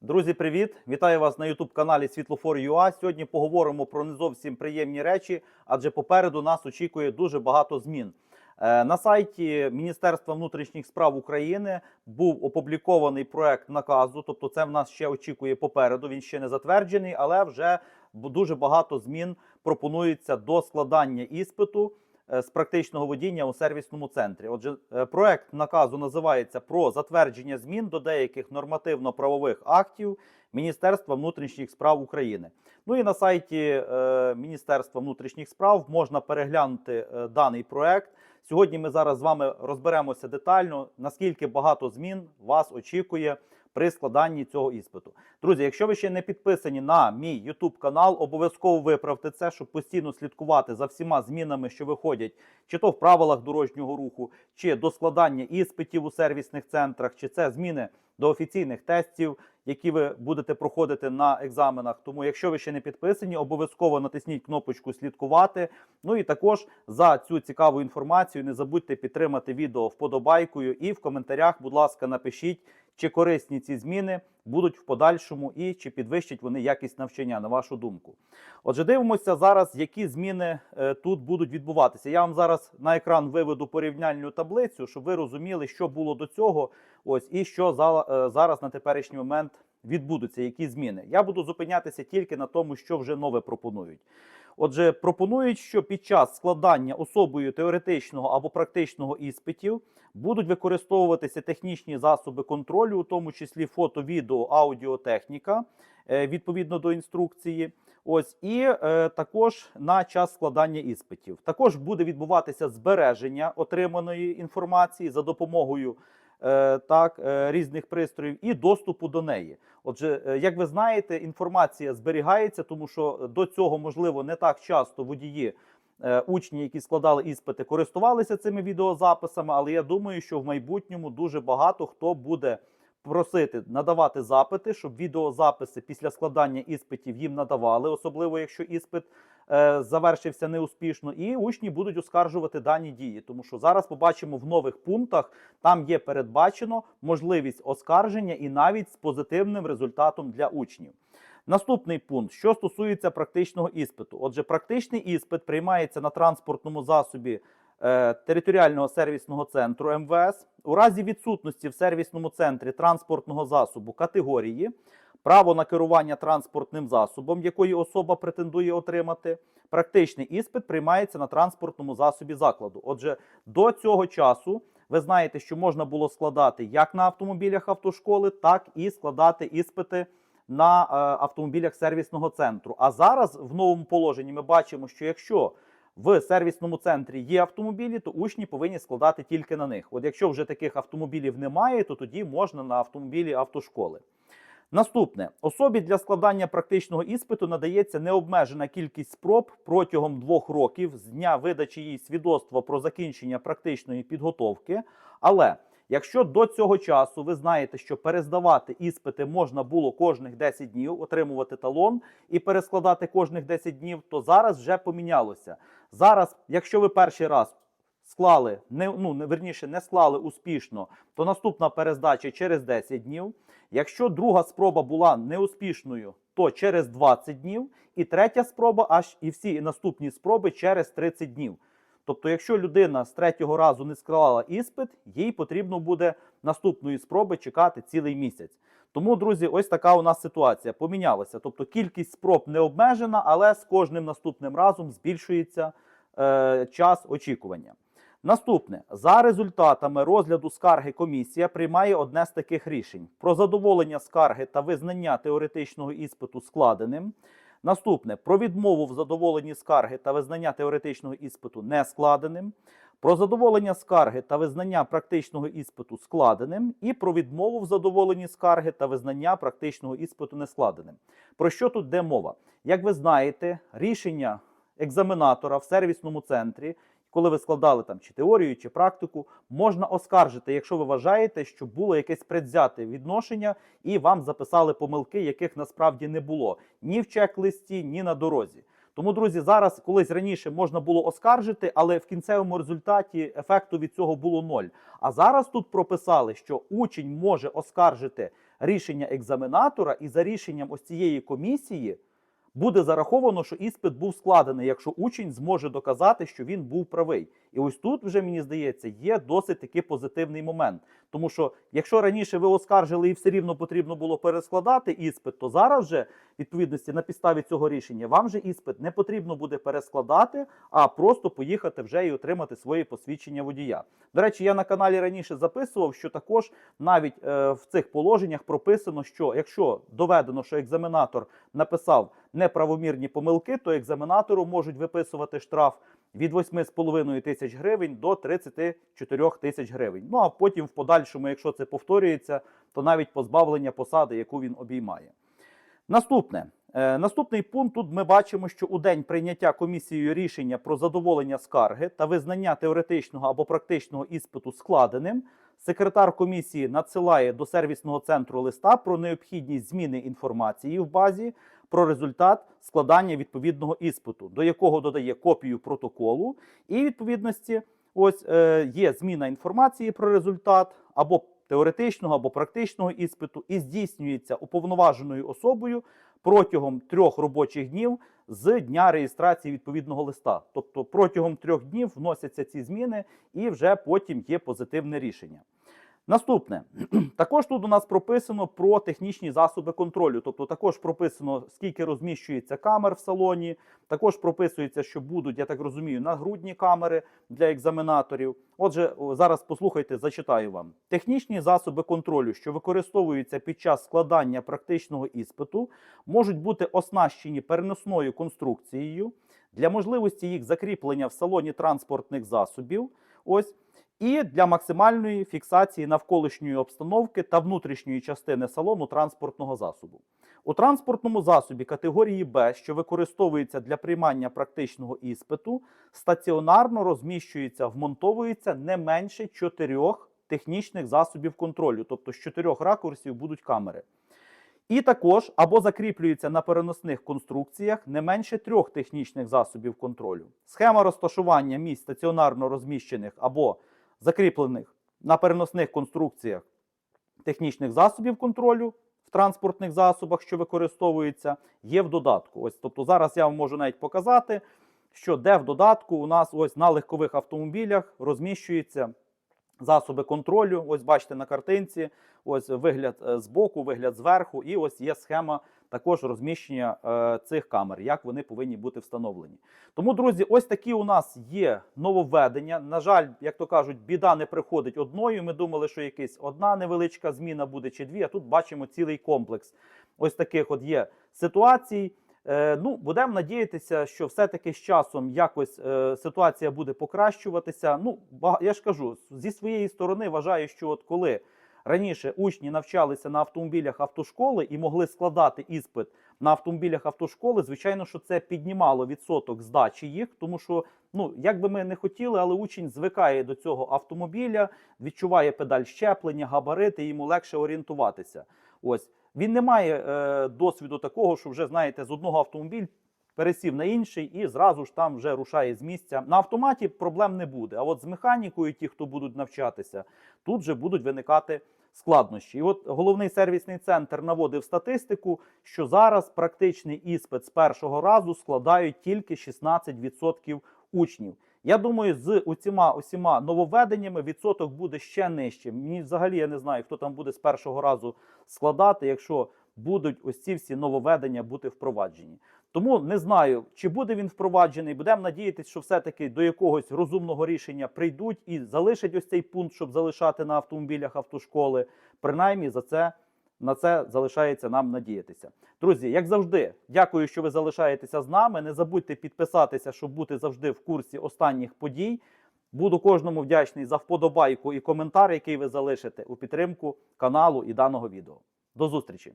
Друзі, привіт! Вітаю вас на youtube каналі Світлофор.ua. Сьогодні поговоримо про не зовсім приємні речі, адже попереду нас очікує дуже багато змін. Е, На сайті Міністерства внутрішніх справ України був опублікований проект наказу. Тобто, це в нас ще очікує попереду. Він ще не затверджений, але вже дуже багато змін пропонується до складання іспиту з практичного водіння у сервісному центрі. Отже, е, проект наказу називається про затвердження змін до деяких нормативно-правових актів Міністерства внутрішніх справ України. Ну і на сайті е, Міністерства внутрішніх справ можна переглянути е, даний проект. Сьогодні ми зараз з вами розберемося детально, наскільки багато змін вас очікує при складанні цього іспиту. Друзі, якщо ви ще не підписані на мій YouTube канал, обов'язково виправте це, щоб постійно слідкувати за всіма змінами, що виходять, чи то в правилах дорожнього руху, чи до складання іспитів у сервісних центрах, чи це зміни до офіційних тестів, які ви будете проходити на екзаменах. Тому, якщо ви ще не підписані, обов'язково натисніть кнопочку слідкувати. Ну і також за цю цікаву інформацію не забудьте підтримати відео вподобайкою і в коментарях, будь ласка, напишіть, чи корисні ці зміни будуть в подальшому і чи підвищать вони якість навчання, на вашу думку. Отже, дивимося зараз, які зміни е, тут будуть відбуватися. Я вам зараз на екран виведу порівняльну таблицю, щоб ви розуміли, що було до цього, ось і що е, зараз на теперішній момент відбудуться, які зміни. Я буду зупинятися тільки на тому, що вже нове пропонують. Отже, пропонують, що під час складання особою теоретичного або практичного іспитів будуть використовуватися технічні засоби контролю, у тому числі фото, відео, аудіотехніка, е, відповідно до інструкції. Ось і е, також на час складання іспитів. Також буде відбуватися збереження отриманої інформації за допомогою так, е, різних пристроїв і доступу до неї. Отже, е, як ви знаєте, інформація зберігається, тому що до цього, можливо, не так часто водії, е, учні, які складали іспити, користувалися цими відеозаписами, але я думаю, що в майбутньому дуже багато хто буде просити надавати запити, щоб відеозаписи після складання іспитів їм надавали, особливо якщо іспит е, завершився неуспішно, і учні будуть оскаржувати дані дії. Тому що зараз побачимо в нових пунктах, там є передбачено можливість оскарження і навіть з позитивним результатом для учнів. Наступний пункт, що стосується практичного іспиту. Отже, практичний іспит приймається на транспортному засобі е, територіального сервісного центру МВС. У разі відсутності в сервісному центрі транспортного засобу категорії, право на керування транспортним засобом, якої особа претендує отримати, практичний іспит приймається на транспортному засобі закладу. Отже, до цього часу ви знаєте, що можна було складати як на автомобілях автошколи, так і складати іспити на е, автомобілях сервісного центру. А зараз в новому положенні ми бачимо, що якщо в сервісному центрі є автомобілі, то учні повинні складати тільки на них. От якщо вже таких автомобілів немає, то тоді можна на автомобілі автошколи. Наступне особі для складання практичного іспиту надається необмежена кількість спроб протягом двох років з дня видачі їй свідоцтва про закінчення практичної підготовки. Але якщо до цього часу ви знаєте, що перездавати іспити можна було кожних 10 днів, отримувати талон і перескладати кожних 10 днів, то зараз вже помінялося. Зараз, якщо ви перший раз склали, не, ну, верніше, не склали успішно, то наступна перездача через 10 днів. Якщо друга спроба була неуспішною, то через 20 днів, і третя спроба, аж і всі наступні спроби через 30 днів. Тобто, якщо людина з третього разу не склала іспит, їй потрібно буде наступної спроби чекати цілий місяць. Тому, друзі, ось така у нас ситуація помінялася. Тобто кількість спроб не обмежена, але з кожним наступним разом збільшується е, час очікування. Наступне за результатами розгляду скарги комісія приймає одне з таких рішень про задоволення скарги та визнання теоретичного іспиту складеним. Наступне про відмову в задоволенні скарги та визнання теоретичного іспиту не складеним. Про задоволення скарги та визнання практичного іспиту складеним, і про відмову в задоволенні скарги та визнання практичного іспиту не складеним. Про що тут йде мова? Як ви знаєте, рішення екзаменатора в сервісному центрі, коли ви складали там чи теорію, чи практику, можна оскаржити, якщо ви вважаєте, що було якесь предвзяте відношення, і вам записали помилки, яких насправді не було ні в чек-листі, ні на дорозі. Тому, друзі, зараз колись раніше можна було оскаржити, але в кінцевому результаті ефекту від цього було ноль. А зараз тут прописали, що учень може оскаржити рішення екзаменатора, і за рішенням ось цієї комісії буде зараховано, що іспит був складений, якщо учень зможе доказати, що він був правий. І ось тут вже мені здається є досить таки позитивний момент. Тому що якщо раніше ви оскаржили і все рівно потрібно було перескладати іспит, то зараз вже відповідності на підставі цього рішення вам же іспит не потрібно буде перескладати, а просто поїхати вже і отримати своє посвідчення водія. До речі, я на каналі раніше записував, що також навіть е, в цих положеннях прописано, що якщо доведено, що екзаменатор написав неправомірні помилки, то екзаменатору можуть виписувати штраф від 8,5 тисяч гривень до 34 тисяч гривень. Ну а потім, в подальшому, якщо це повторюється, то навіть позбавлення посади, яку він обіймає. Наступне. Е, Наступний пункт тут ми бачимо, що у день прийняття комісією рішення про задоволення скарги та визнання теоретичного або практичного іспиту складеним, секретар комісії надсилає до сервісного центру листа про необхідність зміни інформації в базі про результат складання відповідного іспиту, до якого додає копію протоколу, і відповідності ось е, є зміна інформації про результат або теоретичного або практичного іспиту і здійснюється уповноваженою особою протягом трьох робочих днів з дня реєстрації відповідного листа. Тобто протягом трьох днів вносяться ці зміни, і вже потім є позитивне рішення. Наступне також тут у нас прописано про технічні засоби контролю. Тобто, також прописано, скільки розміщується камер в салоні. Також прописується, що будуть, я так розумію, нагрудні камери для екзаменаторів. Отже, зараз послухайте, зачитаю вам. Технічні засоби контролю, що використовуються під час складання практичного іспиту, можуть бути оснащені переносною конструкцією для можливості їх закріплення в салоні транспортних засобів. Ось і для максимальної фіксації навколишньої обстановки та внутрішньої частини салону транспортного засобу. У транспортному засобі категорії Б, що використовується для приймання практичного іспиту, стаціонарно розміщується, вмонтовується не менше чотирьох технічних засобів контролю, тобто з чотирьох ракурсів будуть камери. І також або закріплюється на переносних конструкціях не менше трьох технічних засобів контролю. Схема розташування місць стаціонарно розміщених або закріплених на переносних конструкціях технічних засобів контролю в транспортних засобах, що використовуються, є в додатку. Ось, тобто зараз я вам можу навіть показати, що де в додатку у нас ось на легкових автомобілях розміщуються засоби контролю. Ось бачите на картинці, ось вигляд е, збоку, вигляд зверху, і ось є схема також розміщення е, цих камер, як вони повинні бути встановлені. Тому, друзі, ось такі у нас є нововведення. На жаль, як то кажуть, біда не приходить одною. Ми думали, що якась одна невеличка зміна буде чи дві. А тут бачимо цілий комплекс ось таких от є ситуацій. Е, ну, будемо надіятися, що все-таки з часом якось е, ситуація буде покращуватися. Ну, я ж кажу, зі своєї сторони вважаю, що от коли раніше учні навчалися на автомобілях автошколи і могли складати іспит на автомобілях автошколи, звичайно, що це піднімало відсоток здачі їх, тому що, ну, як би ми не хотіли, але учень звикає до цього автомобіля, відчуває педаль щеплення, габарити, йому легше орієнтуватися. Ось він не має е, досвіду такого, що вже знаєте, з одного автомобіля пересів на інший і зразу ж там вже рушає з місця. На автоматі проблем не буде. А от з механікою, ті, хто будуть навчатися, тут вже будуть виникати складнощі. І от головний сервісний центр наводив статистику, що зараз практичний іспит з першого разу складають тільки 16% учнів. Я думаю, з усіма усіма нововведеннями відсоток буде ще нижчим. Мені взагалі я не знаю, хто там буде з першого разу складати, якщо будуть ось ці всі нововведення бути впроваджені. Тому не знаю, чи буде він впроваджений. Будемо надіятися, що все-таки до якогось розумного рішення прийдуть і залишать ось цей пункт, щоб залишати на автомобілях автошколи. Принаймні за це на це залишається нам надіятися. Друзі, як завжди, дякую, що ви залишаєтеся з нами. Не забудьте підписатися, щоб бути завжди в курсі останніх подій. Буду кожному вдячний за вподобайку і коментар, який ви залишите у підтримку каналу і даного відео. До зустрічі!